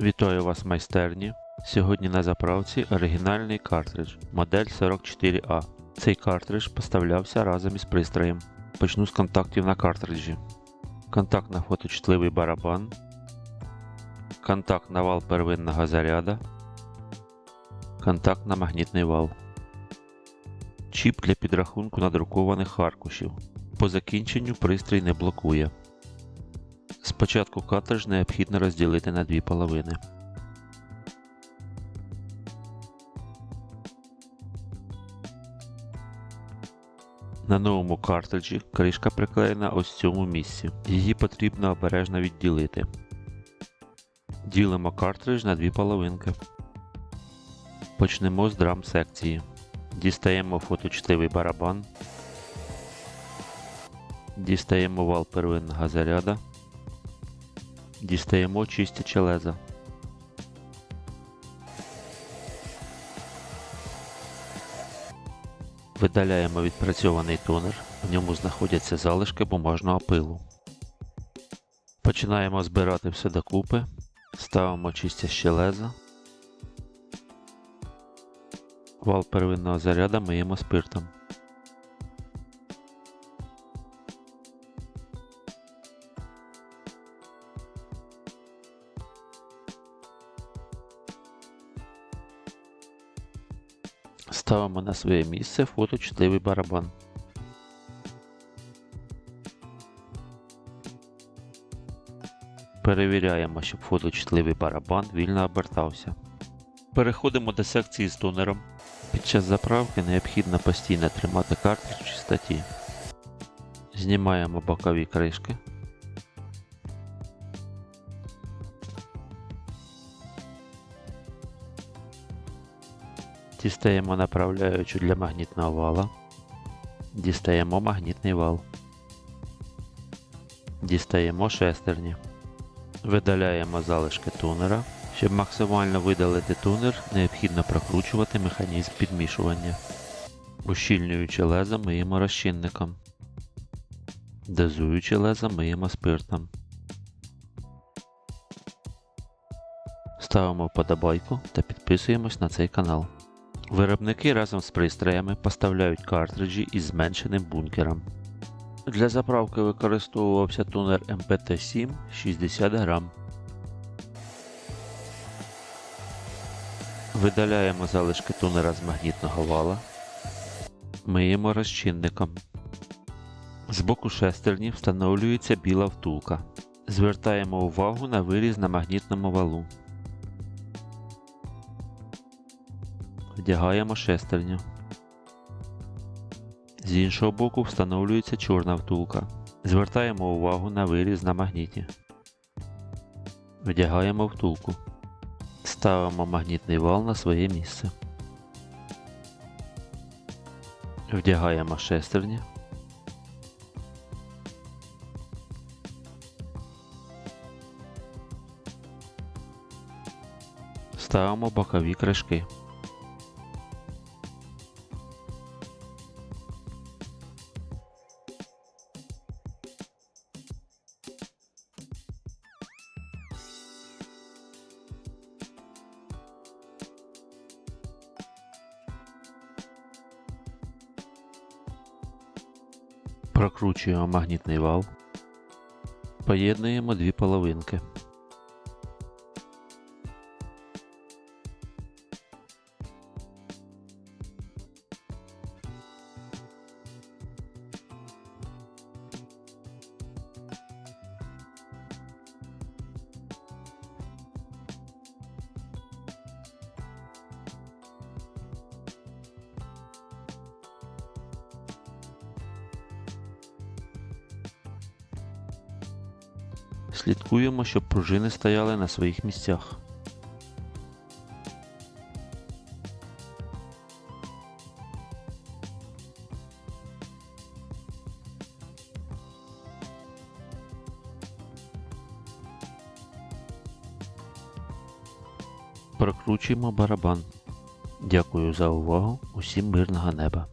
Вітаю вас майстерні. Сьогодні на заправці оригінальний картридж модель 44A. Цей картридж поставлявся разом із пристроєм. Почну з контактів на картриджі. Контакт на фоточутливий барабан. Контакт на вал первинного заряда. Контакт на магнітний вал. Чіп для підрахунку надрукованих аркушів. По закінченню пристрій не блокує. Спочатку картридж необхідно розділити на дві половини. На новому картриджі кришка приклеєна ось в цьому місці. Її потрібно обережно відділити. Ділимо картридж на дві половинки. Почнемо з драм секції. Дістаємо фоточутливий барабан. Дістаємо вал первинного заряда. Дістаємо чистяче леза. Видаляємо відпрацьований тонер, в ньому знаходяться залишки бумажного пилу. Починаємо збирати все докупи, ставимо чистяще леза. Вал первинного заряда миємо спиртом. Ставимо на своє місце фоточутливий барабан. Перевіряємо, щоб фоточутливий барабан вільно обертався. Переходимо до секції з тонером. Під час заправки необхідно постійно тримати картридж в чистоті. Знімаємо бокові кришки. Дістаємо направляючу для магнітного вала. Дістаємо магнітний вал. Дістаємо шестерні. Видаляємо залишки тунера. Щоб максимально видалити тунер, необхідно прокручувати механізм підмішування. Ущільнюючи лезо миємо розчинником. Дозуючи лезо миємо спиртом. Ставимо вподобайку та підписуємось на цей канал. Виробники разом з пристроями поставляють картриджі із зменшеним бункером. Для заправки використовувався тунер MPT7 60 грам. Видаляємо залишки тунера з магнітного вала. Миємо розчинником. З боку шестерні встановлюється біла втулка. Звертаємо увагу на виріз на магнітному валу. Вдягаємо шестерню. З іншого боку встановлюється чорна втулка. Звертаємо увагу на виріз на магніті. Вдягаємо втулку. Ставимо магнітний вал на своє місце. Вдягаємо шестерні. Ставимо бокові кришки. Прокручуємо магнітний вал. Поєднуємо дві половинки. Слідкуємо, щоб пружини стояли на своїх місцях. Прокручуємо барабан. Дякую за увагу. Усім мирного неба.